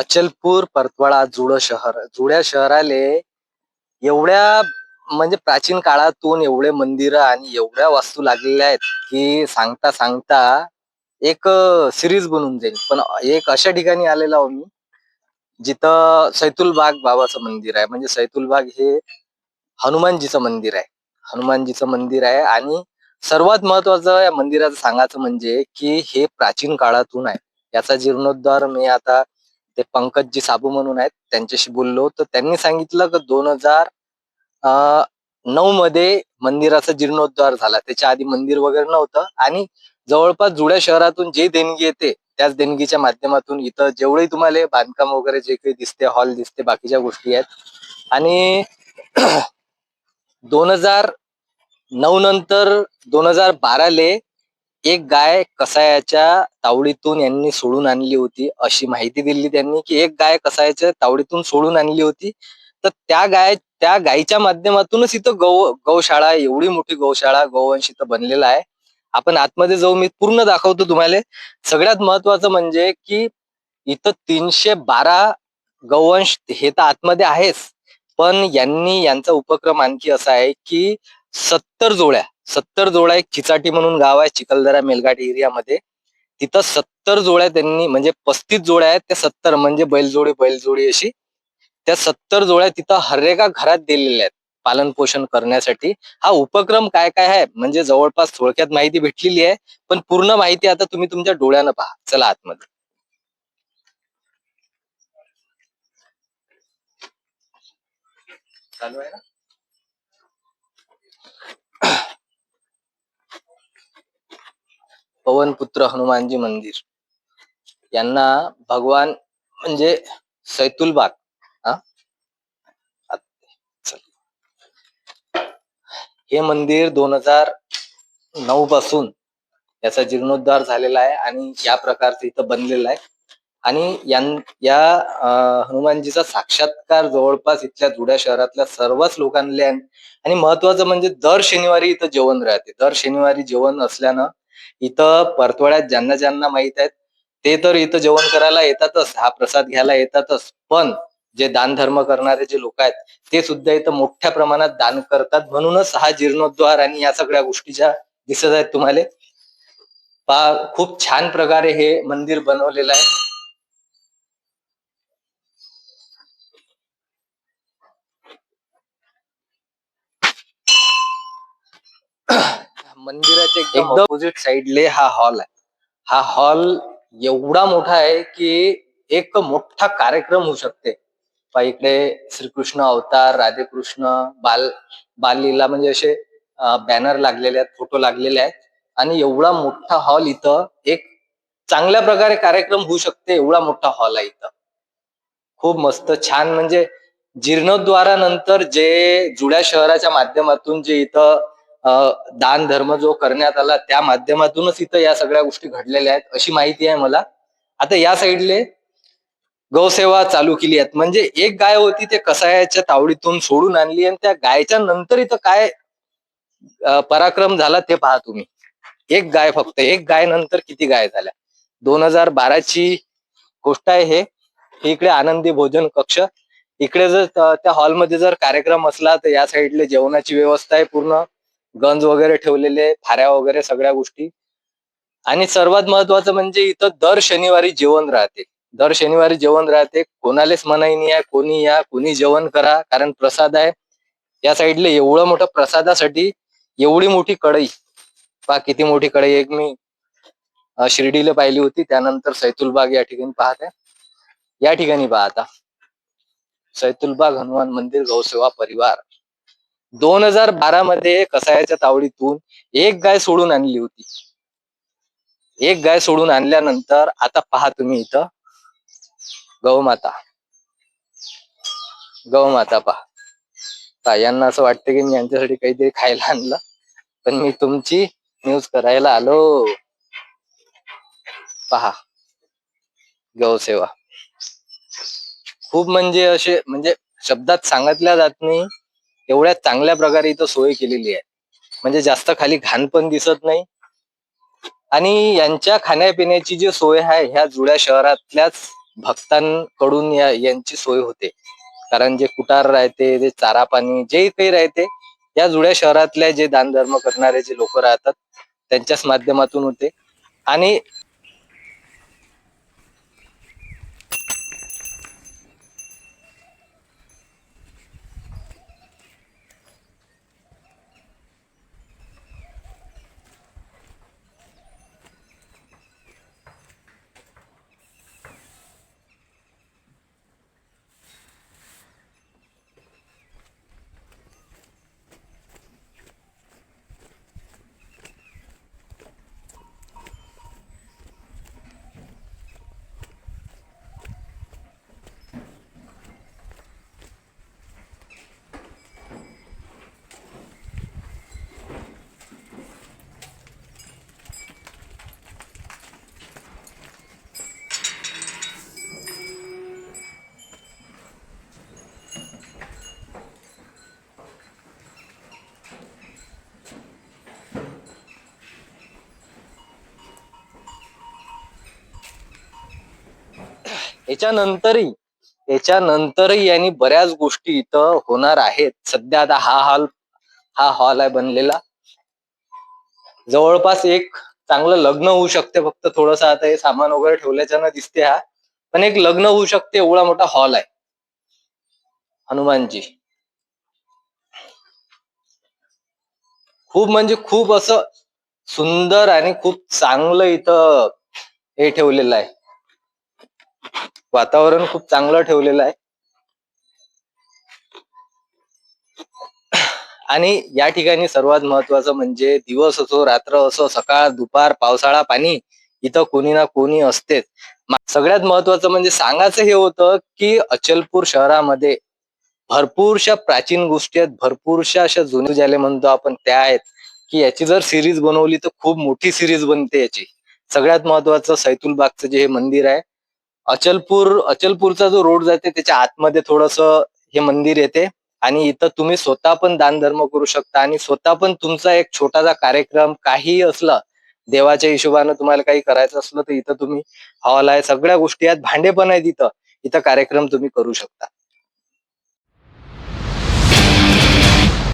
अचलपूर परतवाडा जुळ शहर. जुळ्या शहराले एवढ्या म्हणजे प्राचीन काळातून एवढे मंदिर आणि एवढ्या वास्तू लागलेल्या आहेत की सांगता सांगता एक सिरीज बनून जाईल. पण एक अशा ठिकाणी आलेला आहो मी जिथं सैतुलबाग बाबाचं मंदिर आहे. म्हणजे सैतुलबाग हे हनुमानजीचं मंदिर आहे. हनुमानजीचं मंदिर आहे आणि सर्वात महत्वाचं या मंदिराचं सांगायचं म्हणजे की हे प्राचीन काळातून आहे. याचा जीर्णोद्धार मी आता ते पंकजी साबू म्हणून आहेत. त्यांच्याशी बोललो तर त्यांनी सांगितलं की दोन हजार नऊ मध्ये मंदिराचा जीर्णोद्धार झाला. त्याच्या आधी मंदिर वगैरे नव्हतं. आणि जवळपास जुड्या शहरातून जे देणगी येते त्याच देणगीच्या माध्यमातून इथं जेवढे तुम्हाला बांधकाम वगैरे जे काही दिसते हॉल दिसते बाकीच्या गोष्टी आहेत. आणि दोन हजार नऊ नंतर दोन हजार बाराले एक गाय कसायाच्या तावडीतून यांनी सोडून आणली होती. अशी माहिती दिली त्यांनी की एक गाय कसायाच्या तावडीतून सोडून आणली होती. तर त्या गाय त्या गायीच्या माध्यमातूनच इथं गौ गौशाळा एवढी मोठी गौशाळा गौवंश इथं बनलेला आहे. आपण आतमध्ये जाऊ मी पूर्ण दाखवतो तुम्हाला. सगळ्यात महत्वाचं म्हणजे की इथं तीनशे बारा गौवंश हे तर आतमध्ये आहेच. पण यांनी यांचा उपक्रम आणखी असा आहे की सत्तर जोड्या सत्तर जोड्या एक खिचाटी म्हणून गाव आहे चिखलदरा मेलघाट एरियामध्ये. तिथं सत्तर जोड्या त्यांनी म्हणजे पस्तीस जोड्या आहेत त्या सत्तर म्हणजे बैलजोडी बैलजोडी अशी. त्या सत्तर जोड्या तिथं हरेका घरात दिलेल्या आहेत पालन पोषण करण्यासाठी. हा उपक्रम काय काय आहे? म्हणजे जवळपास थोडक्यात माहिती भेटलेली आहे पण पूर्ण माहिती आता तुम्ही तुमच्या डोळ्यानं पहा. चला आतमध्ये. चालू आहे ना? पवनपुत्र हनुमानजी मंदिर. यांना भगवान म्हणजे सैतुलबाग हा? हे मंदिर दोन हजार नऊ पासून याचा जीर्णोद्धार झालेला आहे आणि या प्रकारचं इथं बनलेलं आहे. आणि यां- या हनुमानजीचा साक्षात्कार जवळपास इथल्या जुड्या शहरातल्या सर्वच लोकांना आणि महत्वाचं म्हणजे दर शनिवारी इथं जेवण राहते. दर शनिवारी जेवण असल्यानं इथं परतवाड्यात ज्यांना ज्यांना माहीत आहेत ते तर इथं जेवण करायला येतातच हा प्रसाद घ्यायला येतातच. पण जे दान धर्म करणारे जे लोक आहेत ते सुद्धा इथं मोठ्या प्रमाणात दान करतात म्हणूनच हा जीर्णोद्धार आणि या सगळ्या गोष्टीच्या दिसत आहेत तुम्हाला. खूप छान प्रकारे हे मंदिर बनवलेलं आहे. मंदिराच्या एकदम ऑपोजिट साइडले हा हॉल आहे. हा हॉल एवढा मोठा आहे की एक मोठा कार्यक्रम होऊ शकते. इकडे श्रीकृष्ण अवतार राधेकृष्ण बाल बाललीला म्हणजे असे बॅनर लागलेले आहेत फोटो लागलेले आहेत. आणि एवढा मोठा हॉल इथं एक चांगल्या प्रकारे कार्यक्रम होऊ शकते एवढा मोठा हॉल आहे इथं. खूप मस्त छान म्हणजे जीर्णोद्वारानंतर जे जुड्या शहराच्या माध्यमातून जे इथं दान धर्म जो करण्यात आला त्या माध्यमातूनच इथं या सगळ्या गोष्टी घडलेल्या आहेत अशी माहिती आहे मला. आता या साईडले गौसेवा चालू केली आहेत. म्हणजे एक गाय होती ते कसायाच्या तावडीतून सोडून आणली आणि त्या गायच्या नंतर इथं काय पराक्रम झाला ते पहा तुम्ही. एक गाय फक्त एक गाय नंतर किती गाय झाल्या? दोन हजार बाराची गोष्ट आहे हे. इकडे आनंदी भोजन कक्ष. इकडे जर त्या हॉलमध्ये जर कार्यक्रम असला तर या साईडले जेवणाची व्यवस्था आहे पूर्ण. गंज वगैरे ठेवलेले फाऱ्या वगैरे सगळ्या गोष्टी. आणि सर्वात महत्वाचं म्हणजे इथं दर शनिवारी जेवण राहते. दर शनिवारी जेवण राहते. कोणालाच मनाई नाही आहे कोणी या कोणी जेवण करा. कारण प्रसाद आहे. या साईडला एवढं मोठं प्रसादासाठी एवढी मोठी कढई. पहा किती मोठी कढई एक मी शिर्डीला पाहिली होती. त्यानंतर सैतुलबाग या ठिकाणी पाहत. आहे या ठिकाणी पाहता सैतुलबाग हनुमान मंदिर गौसेवा परिवार. दोन हजार बारा मध्ये कसायाच्या तावडीतून एक गाय सोडून आणली होती. एक गाय सोडून आणल्यानंतर आता पहा तुम्ही इथं. गौमाता गौमाता पहा. पहा, यांना असं वाटतं की मी यांच्यासाठी काहीतरी खायला आणलं पण मी तुमची न्यूज करायला आलो. पहा. गौसेवा खूप म्हणजे असे म्हणजे शब्दात सांगितल्या जात नाही एवढ्या चांगल्या प्रकारे इथं सोय केलेली आहे. म्हणजे जास्त खाली घाण पण दिसत नाही. आणि यांच्या खाण्यापिण्याची जी सोय आहे ह्या जुळ्या शहरातल्याच भक्तांकडून या यांची सोय होते. कारण जे कुटार राहते जे चारा पाणी जे काही राहते या जुळ्या शहरातल्या जे दानधर्म करणारे जे लोक राहतात त्यांच्याच माध्यमातून होते. आणि याच्यानंतरही याच्यानंतरही यांनी बऱ्याच गोष्टी इथं होणार आहेत. सध्या आता हा हॉल हा हॉल आहे बनलेला. जवळपास एक चांगलं लग्न होऊ शकते. फक्त थोडस आता हे सामान वगैरे ठेवल्याच्यानं दिसते हा. पण एक लग्न होऊ शकते एवढा मोठा हॉल आहे. हनुमानजी. खूप म्हणजे खूप असं सुंदर आणि खूप चांगलं इथं हे ठेवलेलं आहे. वातावरण खूप चांगलं ठेवलेलं आहे. आणि या ठिकाणी सर्वात महत्वाचं म्हणजे दिवस असो रात्र असो सकाळ दुपार पावसाळा पाणी इथं कोणी ना कोणी असतेच. सगळ्यात महत्वाचं म्हणजे सांगायचं हे होतं की अचलपूर शहरामध्ये भरपूरशा प्राचीन गोष्टी आहेत. भरपूरशा अशा जुने ज्याला म्हणतो आपण त्या आहेत की याची जर सिरीज बनवली तर खूप मोठी सिरीज बनते याची. सगळ्यात महत्वाचं सैतुलबागचं जे हे मंदिर आहे अचलपूर अचलपूरचा जो रोड जाते त्याच्या आतमध्ये थोडस हे मंदिर येते. आणि इथं तुम्ही स्वतः पण दानधर्म करू शकता. आणि स्वतः पण तुमचा एक छोटासा कार्यक्रम काहीही असला देवाच्या हिशोबानं तुम्हाला काही करायचं असलं तर इथं तुम्ही हॉल आहे सगळ्या गोष्टी आहेत. भांडे पण आहेत इथं. इथं कार्यक्रम तुम्ही करू शकता.